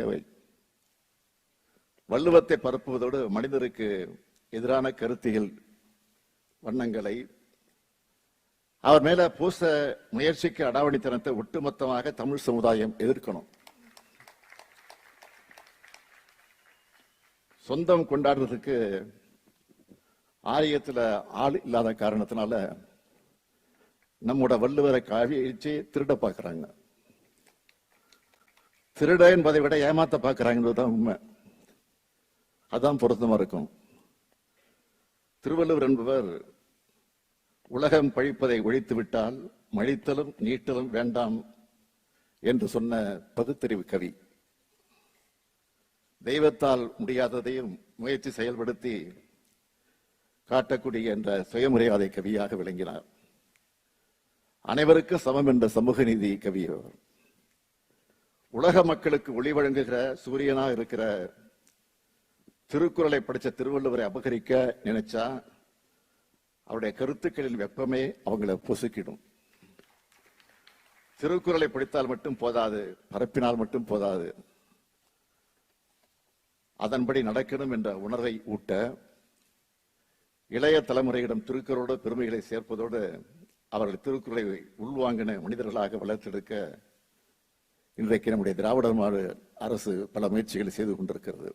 தேவை வள்ளுவத்தை பரப்புவதோடு மனிதருக்கு எதிரான கருத்தியல் வண்ணங்களை அவர் மேல பூச முயற்சிக்கு அடாவடித்தனத்தை ஒட்டுமொத்தமாக தமிழ் சமுதாயம் எதிர்க்கணும். சொந்தம் கொண்டாடுறதுக்கு ஆலயத்தில் ஆள் இல்லாத காரணத்தினால நம்மோட வள்ளுவரை காவி அழிச்சு திருட பார்க்குறாங்க. திருட என்பதை விட ஏமாத்த பார்க்கறாங்கன்றதுதான் உண்மை. அதான் பொருத்தமா இருக்கும். திருவள்ளுவர் என்பவர் உலகம் பழிப்பதை ஒழித்து விட்டால் மழித்தலும் நீட்டலும் வேண்டாம் என்று சொன்ன பகுத்தறிவு கவி. தெய்வத்தால் முடியாததையும் முயற்சி செயல்படுத்தி காட்டக்கூடிய என்ற சுயமரியாதை கவியாக விளங்கினார். அனைவருக்கும் சமம் என்ற சமூக நீதி கவி அவர். உலக மக்களுக்கு ஒளி வழங்குகிற சூரியனா இருக்கிற திருக்குறளை படிச்ச திருவள்ளுவரை அபகரிக்க நினைச்சா அவருடைய கருத்துக்களின் வெப்பமே அவங்கள பொசுக்கிடும். திருக்குறளை படித்தால் மட்டும் போதாது பரப்பினால் மட்டும் போதாது. அதன்படி நடக்கணும் என்ற உணர்வை ஊட்ட இளைய தலைமுறையிடம் திருக்குறளோட பெருமைகளை சேர்ப்பதோடு அவர்கள் திருக்குறளை உள்வாங்கின மனிதர்களாக வளர்த்தெடுக்க இன்றைக்கு நம்முடைய திராவிட அரசு பல முயற்சிகளை செய்து கொண்டிருக்கிறது.